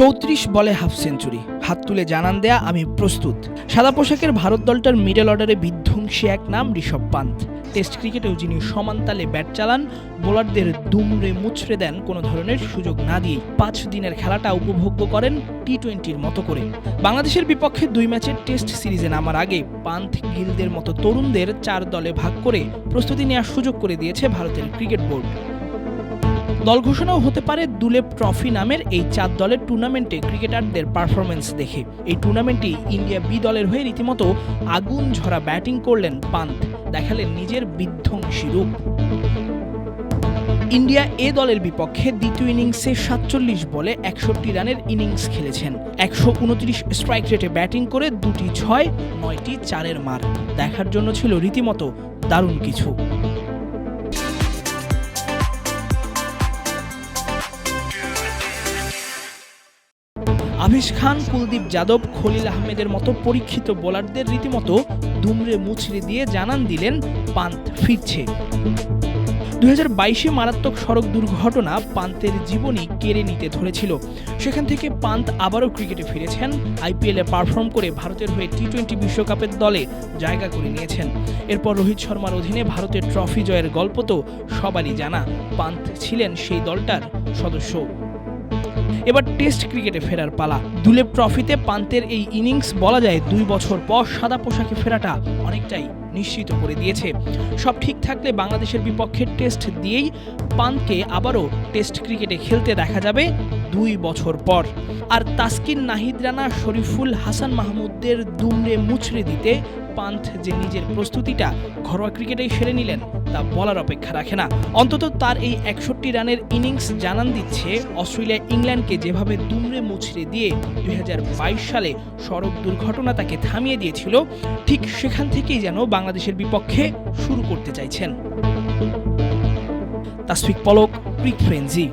চৌত্রিশ বলে half century. হাত তুলে জানান দেয়া, আমি প্রস্তুত। সাদা পোশাকের ভারত দলটার মিডল অর্ডারে বিধ্বংসী এক নাম, ঋষভ পান্ত টেস্ট ক্রিকেটেও যিনি সমান তালে ব্যাট চালান, বোলারদের দুমড়ে মুচড়ে দেন কোনো ধরনের সুযোগ না দিয়ে পাঁচ দিনের খেলাটা উপভোগ্য করেন টি টোয়েন্টির মতো করে। বাংলাদেশের বিপক্ষে দুই ম্যাচের টেস্ট সিরিজে নামার আগে পান্থ গিলদের মতো তরুণদের চার দলে ভাগ করে প্রস্তুতি নেওয়ার সুযোগ করে দিয়েছে ভারতের ক্রিকেট বোর্ড। দল ঘোষণাও হতে পারে দুলেপ ট্রফি নামের এই চার দলের টুর্নামেন্টে ক্রিকেটারদের পারফরমেন্স দেখে। এই টুর্নামেন্টে ইন্ডিয়া বি দলের হয়ে রীতিমতো আগুন ঝরা ব্যাটিং করলেন পান্ত দেখালেন নিজের বিধ্বংসী রূপ। ইন্ডিয়া এ দলের বিপক্ষে দ্বিতীয় ইনিংসে সাতচল্লিশ বলে একষট্টি রানের ইনিংস খেলেছেন। একশো উনত্রিশ স্ট্রাইক রেটে ব্যাটিং করে দুটি ছয়, নয়টি চারের মার। দেখার জন্য ছিল রীতিমতো দারুণ কিছু। আভিস খান, কুলদীপ যাদব, খলিল আহমেদের মতো পরীক্ষিত বোলারদের রীতিমতো দুমড়ে মুচড়ে দিয়ে জানান দিলেন পান্ত ফিরছে। দু হাজার বাইশে মারাত্মক সড়ক দুর্ঘটনা পান্তের জীবনই কেড়ে নিতে ধরেছিল। সেখান থেকে পান্ত আবারও ক্রিকেটে ফিরেছেন, আইপিএলে পারফর্ম করে ভারতের হয়ে টি টোয়েন্টি বিশ্বকাপের দলে জায়গা করে নিয়েছেন। এরপর রোহিত শর্মার অধীনে ভারতের ট্রফি জয়ের গল্প তো সবারই জানা। পান্ত ছিলেন সেই দলটার সদস্য। এবার টেস্ট ক্রিকেটে ফেরার পালা। দুলেপ ট্রফিতে পান্তের এই ইনিংস বলা যায় দুই বছর পর সাদা পোশাকে ফেরাটা অনেকটাই নিশ্চিত করে দিয়েছে। সব ঠিক থাকলে বাংলাদেশের বিপক্ষে টেস্ট দিয়েই পান্তকে আবারও টেস্ট ক্রিকেটে খেলতে দেখা যাবে দুই বছর পর। আর তাসকিন নাহিদ রানা, শরীফুল হাসান মাহমুদদের দুমড়ে মুচড়ে দিতে পান্থ যে নিজের প্রস্তুতিটা ঘরোয়া ক্রিকেটেই সেরে নিলেন। তা বলার অপেক্ষা রাখে না। অন্তত তার এই একষট্টি রানের ইনিংস জানান দিচ্ছে অস্ট্রেলিয়া ইংল্যান্ডকে যেভাবে দুমড়ে মুছড়ে দিয়ে দুই হাজার বাইশ সালে সড়ক দুর্ঘটনা তাকে থামিয়ে দিয়েছিল, ঠিক সেখান থেকেই যেন বাংলাদেশের বিপক্ষে শুরু করতে চাইছেন। তাসফিক পলক, ক্রিক ফ্রেন্জি